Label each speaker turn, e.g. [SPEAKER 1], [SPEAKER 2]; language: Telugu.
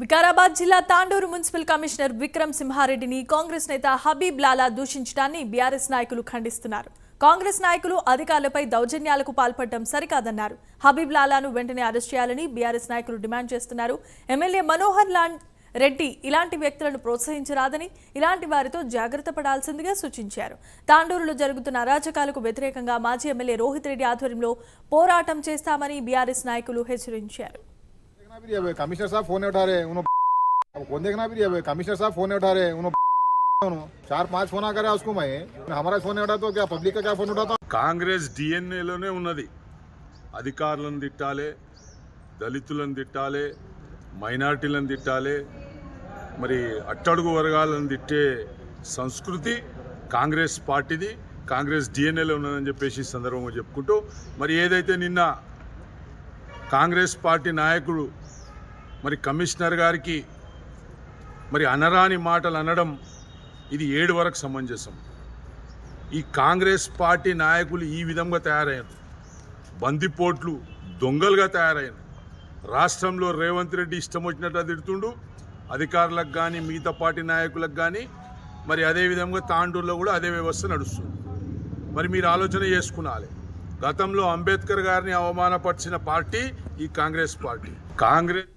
[SPEAKER 1] వికారాబాద్ జిల్లా తాండూరు మున్సిపల్ కమిషనర్ విక్రమ్ సింహారెడ్డిని కాంగ్రెస్ నేత హబీబ్ లాలా దూషించడాన్ని బీఆర్ఎస్ నాయకులు ఖండిస్తున్నారు. కాంగ్రెస్ నాయకులు అధికారులపై దౌర్జన్యాలకు పాల్పడడం సరికాదన్నారు. హబీబ్ లాలాను వెంటనే అరెస్ట్ చేయాలని బీఆర్ఎస్ నాయకులు డిమాండ్ చేస్తున్నారు. ఎమ్మెల్యే మనోహర్ లాల్ రెడ్డి ఇలాంటి వ్యక్తులను ప్రోత్సహించరాదని ఇలాంటి వారితో జాగ్రత్త పడాల్సిందిగా సూచించారు. తాండూరులో జరుగుతున్న అరాచకాలకు వ్యతిరేకంగా మాజీ ఎమ్మెల్యే రోహిత్ రెడ్డి ఆధ్వర్యంలో పోరాటం చేస్తామని బీఆర్ఎస్ నాయకులు హెచ్చరించారు.
[SPEAKER 2] देखना भी नहीं है कमिश्नर साहब फोन नहीं उठा रहे उन्होंने अब कौन देखना भी नहीं है कमिश्नर साहब फोन नहीं उठा रहे उन्होंने चार पांच फोन आ करा उसको मैं हमारा फोन नहीं उठा तो क्या पब्लिक का क्या फोन उठाता
[SPEAKER 3] కాంగ్రెస్ డిఎన్ఏలోనే ఉన్నది అధికారులను తిట్టాలి దళితులను తిట్టాలి మైనార్టీలను తిట్టాలి మరి అట్టడుగు వర్గాలను తిట్టే సంస్కృతి కాంగ్రెస్ పార్టీది కాంగ్రెస్ డిఎన్ఏలో ఉన్నదని చెప్పేసి ఈ సందర్భంగా చెప్పుకుంటూ మరి ఏదైతే నిన్న కాంగ్రెస్ పార్టీ నాయకుడు మరి కమిషనర్ గారికి మరి అనరాని మాటలు అనడం ఇది ఏడు వరకు సమంజసం. ఈ కాంగ్రెస్ పార్టీ నాయకులు ఈ విధంగా తయారయ్యారు. బందిపోట్లు దొంగలుగా తయారయ్యారు. రాష్ట్రంలో రేవంత్ రెడ్డి ఇష్టం వచ్చినట్టు తిడుతుండు. అధికారులకు కానీ మిగతా పార్టీ నాయకులకు కానీ మరి అదే విధంగా తాండూరులో కూడా అదే వ్యవస్థ నడుస్తుంది. మరి మీరు ఆలోచన చేసుకునాలి. గతంలో అంబేద్కర్ గారిని అవమానపరిచిన పార్టీ ఈ కాంగ్రెస్ పార్టీ. కాంగ్రెస్